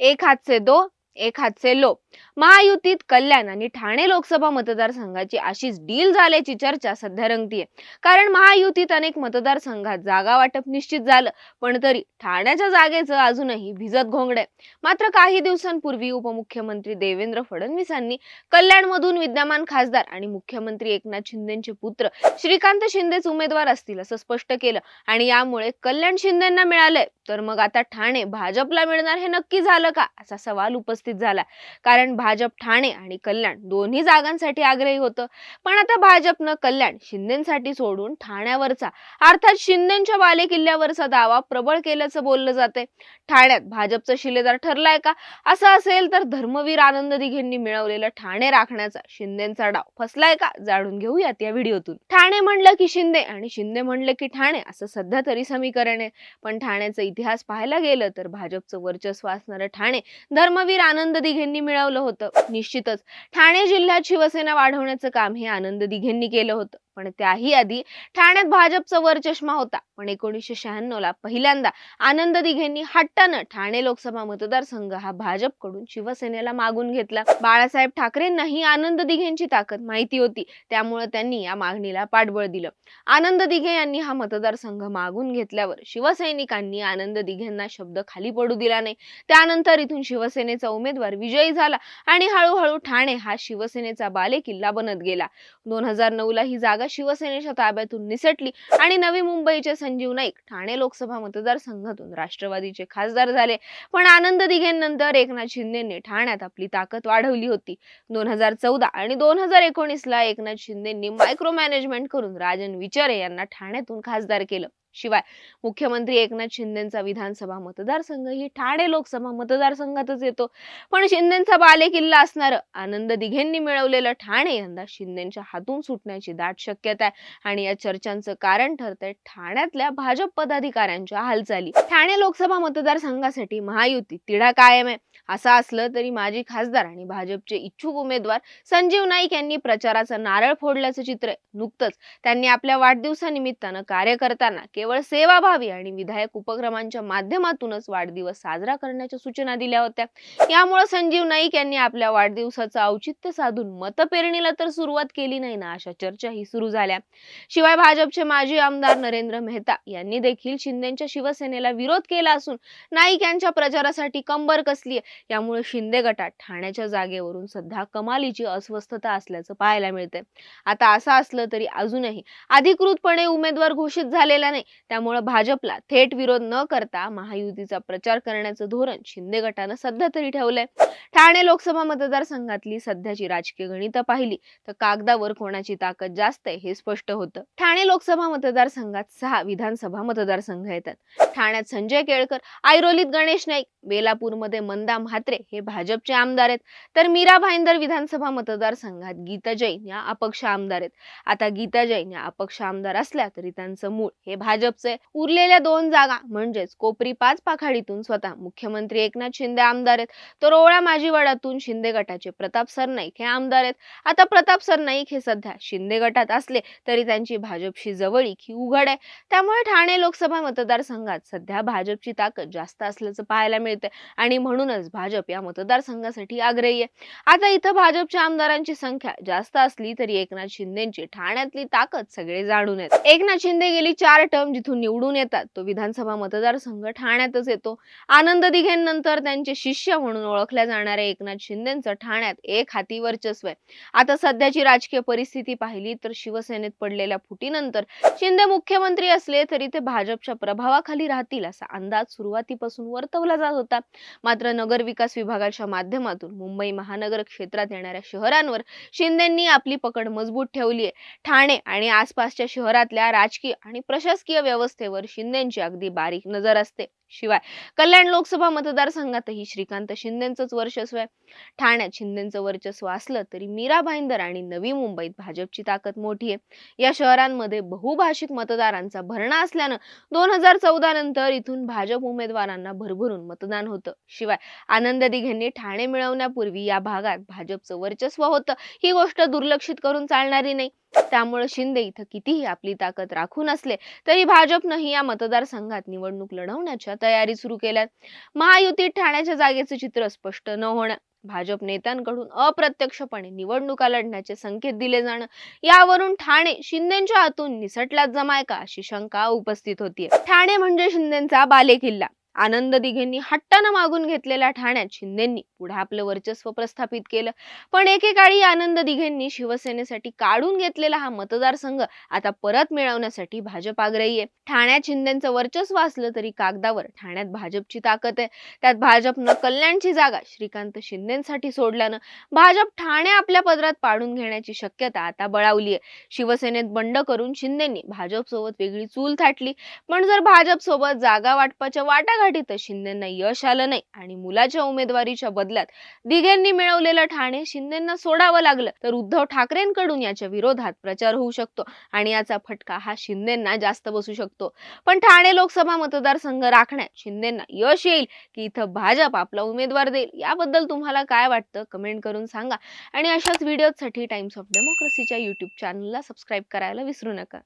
एक हाथ से दो एक हाथ से लो. महायुतीत कल्याण आणि ठाणे लोकसभा मतदारसंघाची अशीच डील झाल्याची चर्चा सध्या रंगतीये. कारण महायुतीत अनेक मतदारसंघात जागा वाटप निश्चित झालं पण तरी ठाण्याच्या जागेचं अजूनही भिजत घोंगडे. मात्र काही दिवसांपूर्वी उपमुख्यमंत्री देवेंद्र फडणवीसांनी कल्याणमधून विद्यमान खासदार आणि मुख्यमंत्री एकनाथ शिंदेचे पुत्र श्रीकांत शिंदेच उमेदवार असतील असं स्पष्ट केलं आणि यामुळे कल्याण शिंदेना मिळालंय. तर मग आता ठाणे भाजपला मिळणार हे नक्की झालं का? असा सवाल उपस्थित झाला. कारण भाजप ठाणे आणि कल्याण दोन्ही जागांसाठी आग्रही होतं. पण आता भाजपनं कल्याण शिंदेसाठी सोडून ठाण्यावरचा अर्थात शिंदेच्या बालेकिल्ल्यावरचा दावा प्रबळ केल्याचं बोललं जाते ठाण्यात भाजपचा शिलेदार ठरलाय का? असं असेल तर धर्मवीर आनंद दिघेंनी मिळवलेलं ठाणे राखण्याचा शिंदेचा डाव फसलाय का? जाणून घेऊयात या व्हिडिओतून. ठाणे म्हणलं की शिंदे आणि शिंदे म्हणलं की ठाणे असं सध्या तरी समीकरण आहे. पण ठाण्याचा इतिहास पाहायला गेलं तर भाजपचं वर्चस्व असणारं ठाणे धर्मवीर आनंद दिघेंनी मिळवलं होतं. निश्चितच. ठाणे जिल्ह्यात शिवसेना वाढवण्याचं काम हे आनंद दिघेंनी केलं होतं. पण त्याही आधी ठाण्यात भाजपचा वरचष्मा होता. पण एकोणीसशे शहाण्णव ला पहिल्यांदा आनंद दिघेंनी हट्टानं ठाणे लोकसभा मतदारसंघ हा भाजपकडून शिवसेनेला मागून घेतला. बाळासाहेब ठाकरेंनाही आनंद दिघेंची ताकद माहिती होती. त्यामुळे त्यांनी या मागणीला पाठबळ दिलं. आनंद दिघे यांनी हा मतदारसंघ मागून घेतल्यावर शिवसैनिकांनी आनंद दिघेंना शब्द खाली पडू दिला नाही. त्यानंतर इथून शिवसेनेचा उमेदवार विजयी झाला आणि हळूहळू ठाणे हा शिवसेनेचा बालेकिल्ला बनत गेला. दोन हजार नऊ ला ही जागा शिवसेनेच्या ताब्यातून निसटली आणि नवी मुंबईचे संजीव नाईक ठाणे लोकसभा मतदारसंघातून राष्ट्रवादीचे खासदार झाले. पण आनंद दिघेंनंतर एकनाथ शिंदेने ठाण्यात आपली ताकद वाढवली होती. दोन हजार चौदा आणि दोन हजार एकोणीस ला एकनाथ शिंदेनी मायक्रो मॅनेजमेंट करून राजन विचारे यांना ठाण्यातून खासदार केलं. शिवाय मुख्यमंत्री एकनाथ शिंदेचा विधानसभा मतदारसंघ ही ठाणे लोकसभा मतदारसंघातच येतो. पण शिंदेचा बालेकिल्ला असणार आनंद दिघेंनी मिळवलेलं ठाणे यंदा शिंदेच्या हातून सुटण्याची दाट शक्यता आहे. आणि या चर्चांचं कारण ठरतंय ठाण्यातल्या भाजप पदाधिकाऱ्यांच्या हालचाली. ठाणे लोकसभा मतदारसंघासाठी महायुती तिढा कायम आहे. असं असलं तरी माजी खासदार आणि भाजपचे इच्छुक उमेदवार संजीव नाईक यांनी प्रचाराचा नारळ फोडल्याचं चित्र नुकतंच त्यांनी आपल्या वाढदिवसानिमित्तानं कार्य करताना केवळ सेवाभावी आणि विधायक उपक्रमांच्या माध्यमातूनच वाढदिवस साजरा करण्याच्या सूचना दिल्या होत्या. यामुळे संजीव नाईक यांनी आपल्या वाढदिवसाचं औचित्य साधून मतपेरणीला तर सुरुवात केली नाही ना अशा चर्चाही सुरू झाल्या. शिवाय भाजपचे माजी आमदार नरेंद्र मेहता यांनी देखील शिंदेच्या शिवसेनेला विरोध केला असून नाईक यांच्या प्रचारासाठी कंबर कसली यामुळे शिंदे गटात ठाण्याच्या जागेवरून सध्या कमालीची अस्वस्थता असल्याचं पाहायला मिळतंय. आता असं असलं तरी अजूनही अधिकृतपणे उमेदवार घोषित झालेला नाही. त्यामुळे भाजपला थेट विरोध न करता महायुतीचा प्रचार करण्याचं धोरण शिंदे गटानं सध्या तरी ठेवलंय. ठाणे लोकसभा मतदारसंघातली सध्याची राजकीय गणितं पाहिली तर कागदावर कोणाची ताकद जास्त आहे हे स्पष्ट होतं. ठाणे लोकसभा मतदारसंघात सहा विधानसभा मतदारसंघ येतात. ठाण्यात संजय केळकर ऐरोलीत गणेश नाईक बेलापूरमध्ये मंदा म्हात्रे हे भाजपचे आमदार आहेत. तर मीरा भाईंदर विधानसभा मतदारसंघात गीता जैन या अपक्ष आमदार आहेत. आता गीता जैन या अपक्ष आमदार असल्या तरी त्यांचं मूळ हे भाजपचे उरलेल्या दोन जागा म्हणजेच कोपरी पाच पाखाडीतून स्वतः मुख्यमंत्री एकनाथ शिंदे आमदार आहेत. तर ओळा माजीवाडातून शिंदे गटाचे प्रताप सरनाईक हे आमदार आहेत. आता प्रताप सरनाईक हे सध्या शिंदे गटात असले तरी त्यांची भाजपशी जवळीक ही उघड आहे. त्यामुळे ठाणे लोकसभा मतदारसंघात सध्या भाजपची ताकद जास्त असल्याचं पाहायला मिळते आणि म्हणूनच भाजप या मतदारसंघासाठी आग्रही आहे. आता इथं भाजपच्या आमदारांची संख्या जास्त असली तरी एकनाथ शिंदेची ठाण्यातली ताकद सगळे जाणून आहेत. एकनाथ शिंदे गेली चार टर्म जिथून निवडून येतात. तो विधानसभा मतदारसंघ ठाण्यातच येतो. आनंद दिघेंनंतर त्यांचे शिष्य म्हणून ओळखल्या जाणाऱ्या एकनाथ शिंदेचं ठाण्यात एक हाती वर्चस्व आहे. आता सध्याची राजकीय परिस्थिती पाहिली तर शिवसेनेत पडलेल्या फुटीनंतर शिंदे मुख्यमंत्री असले तरी ते भाजपच्या प्रभावाखाली राहतील असा अंदाज सुरुवातीपासून वर्तवला जात होता. मात्र नगर विकास विभागाच्या माध्यमातून मुंबई महानगर क्षेत्रात येणाऱ्या शहरांवर शिंदेंनी आपली पकड मजबूत ठेवली आहे. ठाणे आणि आसपासच्या शहरातल्या राजकीय आणि प्रशासकीय व्यवस्थेवर शिंदेची अगदी बारीक नजर असते. शिवाय. कल्याण लोकसभा मतदारसंघातही श्रीकांत शिंदेचंच वर्चस्व आहे. ठाण्यात शिंदेचं वर्चस्व असलं तरी मीरा भाईंदर आणि नवी मुंबईत भाजपची ताकद मोठी आहे. या शहरांमध्ये बहुभाषिक मतदारांचा भरणा असल्यानं दोन हजार चौदा नंतर इथून भाजप उमेदवारांना भरभरून मतदान होतं. शिवाय आनंद दिघेंनी ठाणे मिळवण्यापूर्वी या भागात भाजपचं वर्चस्व होतं. ही गोष्ट दुर्लक्षित करून चालणारी नाही. त्यामुळे शिंदे इथं कितीही आपली ताकद राखून असले तरी भाजपनंही या मतदारसंघात निवडणूक लढवण्याच्या तयारी सुरू केल्यात. महायुतीत ठाण्याच्या जागेचं चित्र स्पष्ट न होणं भाजप नेत्यांकडून अप्रत्यक्षपणे निवडणुका लढण्याचे संकेत दिले जाणं यावरून ठाणे शिंदेच्या हातून निसटलाच जमाय का अशी शंका उपस्थित होतीये. ठाणे म्हणजे शिंदेचा बालेकिल्ला. आनंद दिघेंनी हट्टानं मागून घेतलेल्या ठाण्यात शिंदेंनी पुढे आपलं वर्चस्व प्रस्थापित केलं. पण एकेकाळी आनंद दिघेंनी शिवसेनेसाठी काढून घेतलेला हा मतदारसंघ आता परत मिळवण्यासाठी भाजप आग्रही आहे. ठाण्यात शिंदेचं वर्चस्व असलं तरी कागदावर ठाण्यात भाजपची ताकद आहे. त्यात भाजपनं कल्याणची जागा श्रीकांत शिंदेसाठी सोडल्यानं भाजप ठाणे आपल्या पदरात पाडून घेण्याची शक्यता आता बळावली आहे. शिवसेनेत बंड करून शिंदेंनी भाजप सोबत वेगळी चूल थाटली. पण जर भाजप सोबत जागा वाटपाच्या वाटाघाटीत शिंदेना यश आलं नाही आणि मुलाच्या उमेदवारीच्या बदल्यात दिघेंनी मिळवलेलं ठाणे शिंदेना सोडावं लागलं तर उद्धव ठाकरेंकडून याच्या विरोधात प्रचार होऊ शकतो आणि याचा फटका हा शिंदेना जास्त बसू शकतो. पण ठाणे लोकसभा मतदारसंघ राखण्यात शिंदेना यश येईल की इथं भाजप आपला उमेदवार देईल? याबद्दल तुम्हाला काय वाटतं? कमेंट करून सांगा. आणि अशाच व्हिडिओसाठी टाइम्स ऑफ डेमोक्रेसीच्या युट्यूब चॅनलला सबस्क्राईब करायला विसरू नका.